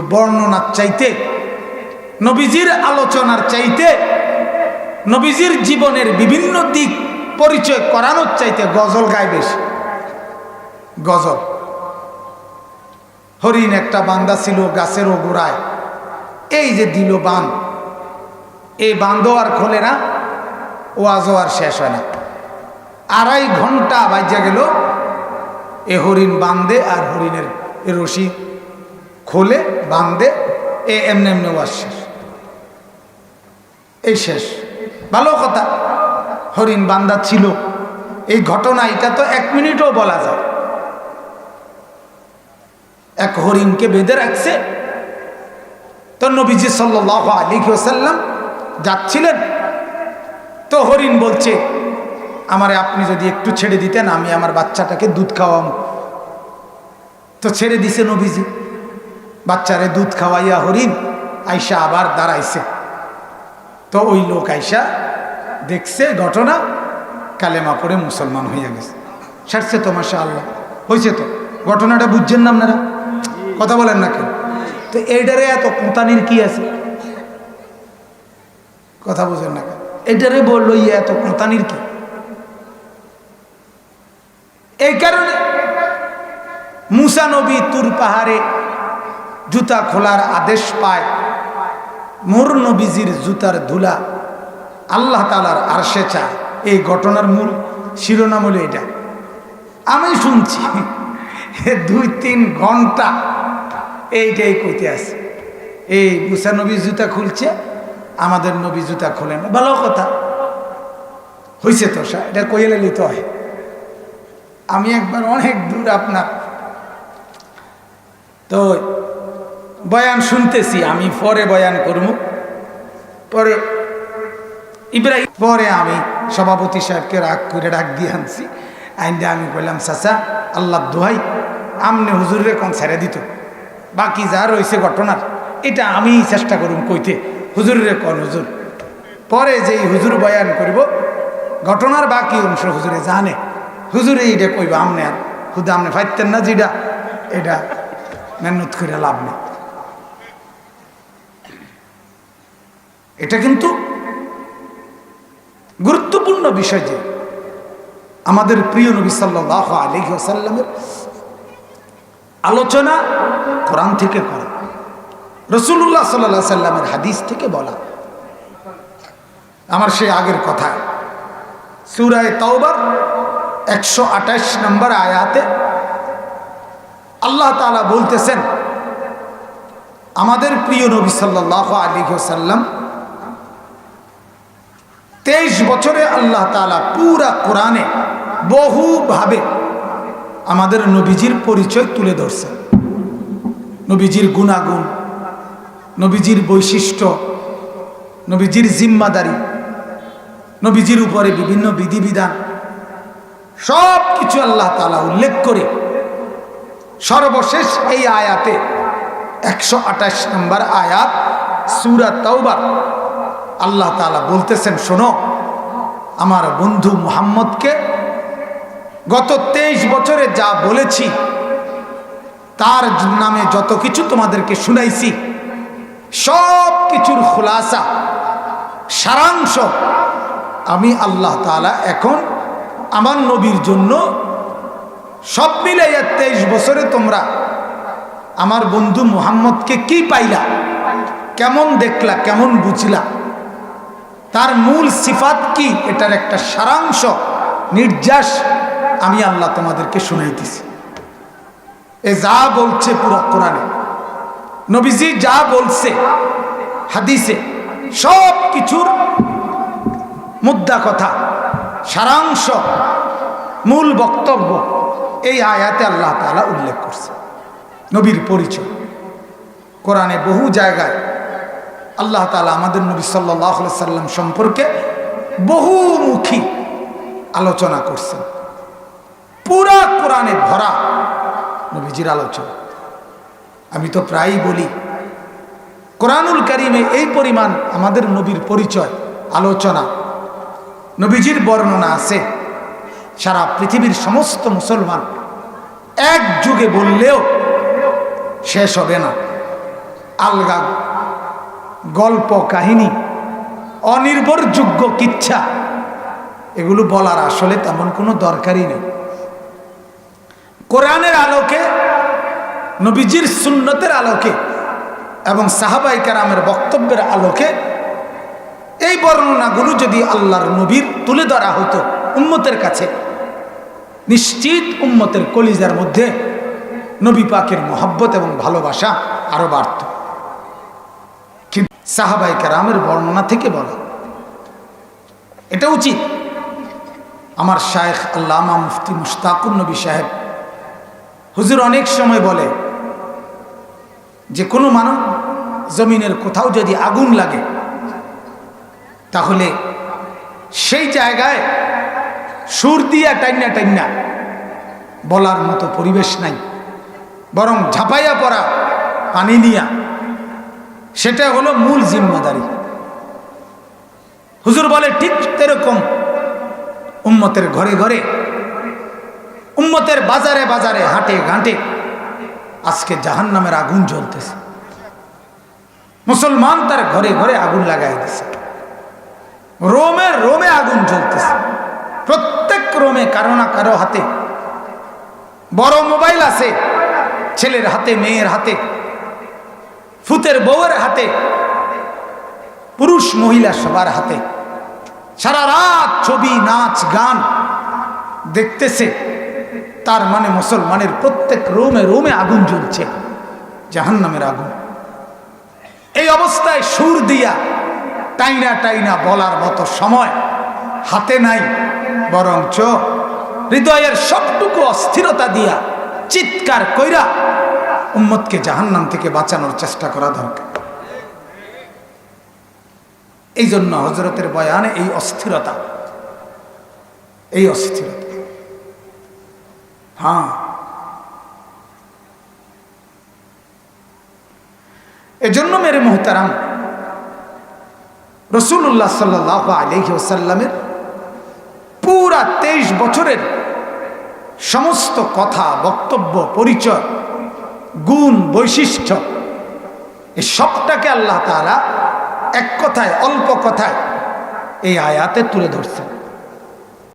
বর্ণনার চাইতে, নবীজির আলোচনার চাইতে, নবীজির জীবনের বিভিন্ন দিক পরিচয় করানোর চাইতে গজল গায় বেশি। গজল। হরিণ একটা বান্দা ছিল গাছের গোড়ায়। এই যে দিল বান এই বান্ধ আর খোলে না, ওয়াজও আর শেষ হয় না। আড়াই ঘণ্টা বাজ্যা গেল, এ হরিণ বান্ধে আর হরিণের রশি খোলে বান্ধে এ এমনি এমনি ওয়াজ শেষ। এই শেষ। ভালো কথা। হরিণ বান্দা ছিল। এই ঘটনা, এটা তো এক মিনিটও বলা যায়। এক হরিণকে বেঁধে রাখছে। তো নবীজি সাল্লাহ আলী সাল্লাম যাচ্ছিলেন। তো হরিণ বলছে, আমারে আপনি যদি একটু ছেড়ে দিতেন, আমি আমার বাচ্চাটাকে দুধ খাওয়াম তো ছেড়ে দিছে নবীজি। বাচ্চারে দুধ খাওয়াইয়া হরিণ আইসা আবার দাঁড়াইছে। তো ওই লোক আইসা দেখছে ঘটনা, কালেমা পড়ে মুসলমান হইয়া গেছে। সারছে তো মাসা আল্লাহ হয়েছে তো। ঘটনাটা বুঝছেন না আপনারা? কথা বলেন না কেন? তো এইটারে এত কোঁতানির কি আছে? কথা বুঝেন না কেন? এটারে বলল ইয়ে এত কোঁতানির কি? এই কারণে মুসা নবী তুর পাহাড়ে জুতা খোলার আদেশ পায়। মোর নবীজির জুতার ধুলা আল্লাহ তালার আরশে চায়। এই ঘটনার মূল শিরোনাম হলো এটা। আমি শুনছি দুই তিন ঘণ্টা এইটাই কইতে আছে। এই মুসা নবী জুতা খুলছে, আমাদের নবী জুতা খোলেন। ভালো কথা। হয়েছে তো সা, এটা কইলে লিতে হয়। আমি একবার অনেক দূর আপনার। তো বয়ান শুনতেছি, আমি পরে বয়ান করব। পরে ইব্রাহিম, পরে আমি সভাপতি সাহেবকে রাগ করে ডাক দিয়ে আনছি। আইন দিয়ে আমি বললাম চাচা, আল্লাহ দোহাই, আমনে হুজুরে কোন ছেড়ে দিত? বাকি যা রয়েছে ঘটনার, এটা আমি চেষ্টা করুম কইতে হুজুরে কন হুজুর? পরে যেই হুজুর বয়ান করব, ঘটনার বাকি অংশ হুজুরে জানে। হুজুরে এইটা কইব, আমনে আর হুদা, আমনে ফাইতেন না যেটা এটা মেহনত করে লাভ নেই। এটা কিন্তু গুরুত্বপূর্ণ বিষয় যে আমাদের প্রিয় নবী সাল্লাহ আলহিসাল্লামের আলোচনা কোরআন থেকে করা। রসুল্লাহ সাল্লাহ সাল্লামের হাদিস থেকে বলা। আমার সেই আগের কথা। সুরায় তওবার একশো আঠাশ নম্বর আয়াতে আল্লাহ তালা বলতেছেন, আমাদের প্রিয় নবী সাল্লাহ আলী সাল্লাম তেইশ বছরে আল্লাহ তালা পুরা কোরআনে বহুভাবে আমাদের নবীজির পরিচয় তুলে ধরছেন। নবীজির গুণাগুণ, নবীজির বৈশিষ্ট্য, নবীজির জিম্মাদারি, নবীজির উপরে বিভিন্ন বিধিবিধান সব কিছু আল্লাহ তালা উল্লেখ করে সর্বশেষ এই আয়াতে একশো আঠাশ নম্বর আয়াত, সুরা তৌবার আল্লাহ তালা বলতেছেন, শোনো, আমার বন্ধু মুহাম্মদকে গত তেইশ বছরে যা বলেছি, তার নামে যত কিছু তোমাদেরকে শুনাইছি, সব কিছুর খুলাসা, সারাংশ আমি আল্লাহ তালা এখন আমার নবীর জন্য সব মিলে তেইশ বছরে তোমরা আমার বন্ধু মুহাম্মদকে কি পাইলা, কেমন দেখলা, কেমন বুঝলা তার মূল সিফাত কি? এটার একটা সারাংশ, নির্যাস আমি আল্লাহ তোমাদেরকে শুনাইতেছি এ যা বলছে পুরো কোরআনে, নবীজি যা বলছে হাদিসে, সব কিছুর মুদ্রা কথা, সারাংশ, মূল বক্তব্য এই আয়াতে আল্লাহ তালা উল্লেখ করছে। নবীর পরিচয়, কোরআনে বহু জায়গায় আল্লাহ তালা আমাদের নবী সাল্লাহ সাল্লাম সম্পর্কে বহুমুখী আলোচনা করছেন। পুরা কোরআনে ভরা নবীজির আলোচনা। আমি তো প্রায়ই বলি, কোরআনুল করিমে এই পরিমাণ আমাদের নবীর পরিচয়, আলোচনা, নবীজির বর্ণনা আছে। সারা পৃথিবীর সমস্ত মুসলমান এক যুগে বললেও শেষ হবে না। আলগা গল্প, কাহিনী, অনির্ভরযোগ্য কিচ্ছা, এগুলো বলার আসলে তেমন কোনো দরকারই নেই। কোরআনের আলোকে, নবীজির সুন্নতের আলোকে এবং সাহাবাই কারামের বক্তব্যের আলোকে এই বর্ণনাগুলো যদি আল্লাহর নবীর তুলে ধরা হতো উম্মতের কাছে, নিশ্চিত উম্মতের কলিজার মধ্যে নবী পাকের মহব্বত এবং ভালোবাসা আরও বাড়ত। সাহাবাই কারামের বর্ণনা থেকে বলে। এটা উচিত। আমার শায়েখ আল্লামা মুফতি মুশতাকুর নবী সাহেব হুজুর অনেক সময় বলে যে, কোনো মানব জমিনের কোথাও যদি আগুন লাগে, তাহলে সেই জায়গায় সুর দিয়া টাইনা টাইনা বলার মতো পরিবেশ নাই, বরং ঝাঁপাইয়া পড়া, পানি নিয়া সেটা হলো মূল জিম্মাদারি। হুজুর বলে, ঠিক এরকম উম্মতের ঘরে ঘরে, উম্মতের বাজারে বাজারে, হাটে ঘাটে, আজকে জাহান নামের আগুন জ্বলতেছে। মুসলমান তার ঘরে ঘরে আগুন লাগাই দিছে। রোমে রোমে আগুন জ্বলতেছে। প্রত্যেক রোমে কারও না কারও হাতে, বড় মোবাইল আছে, ছেলের হাতে, মেয়ের হাতে ফুতের বউয়ের হাতে, পুরুষ মহিলা সবার হাতে। সারা রাত ছবি, নাচ, গান দেখতেছে, তার মানে মুসলমানের প্রত্যেক রোমে রোমে আগুন জ্বলছে জাহান নামের আগুন। এই অবস্থায় সুর দিয়া টাইনা টাইনা বলার মতো সময় হাতে নাই, বরঞ্চ হৃদয়ের সবটুকু অস্থিরতা দিয়া চিৎকার কইরা উম্মতকে জাহান্নাম থেকে বাঁচানোর চেষ্টা করা দরকার। এই জন্য হজরতের বয়ানে এই অস্থিরতা এই অস্থিরতা। হ্যাঁ। এজন্য মেরে মোহতারাম রসুল্লাহ সাল্লাহ আলহি পুরা তেইশ বছরের সমস্ত কথা, বক্তব্য, পরিচয়, গুণ, বৈশিষ্ট্য এই সবটাকে আল্লাহ তারা এক কথায়, অল্প কথায় এই আয়াতে তুলে ধরছেন।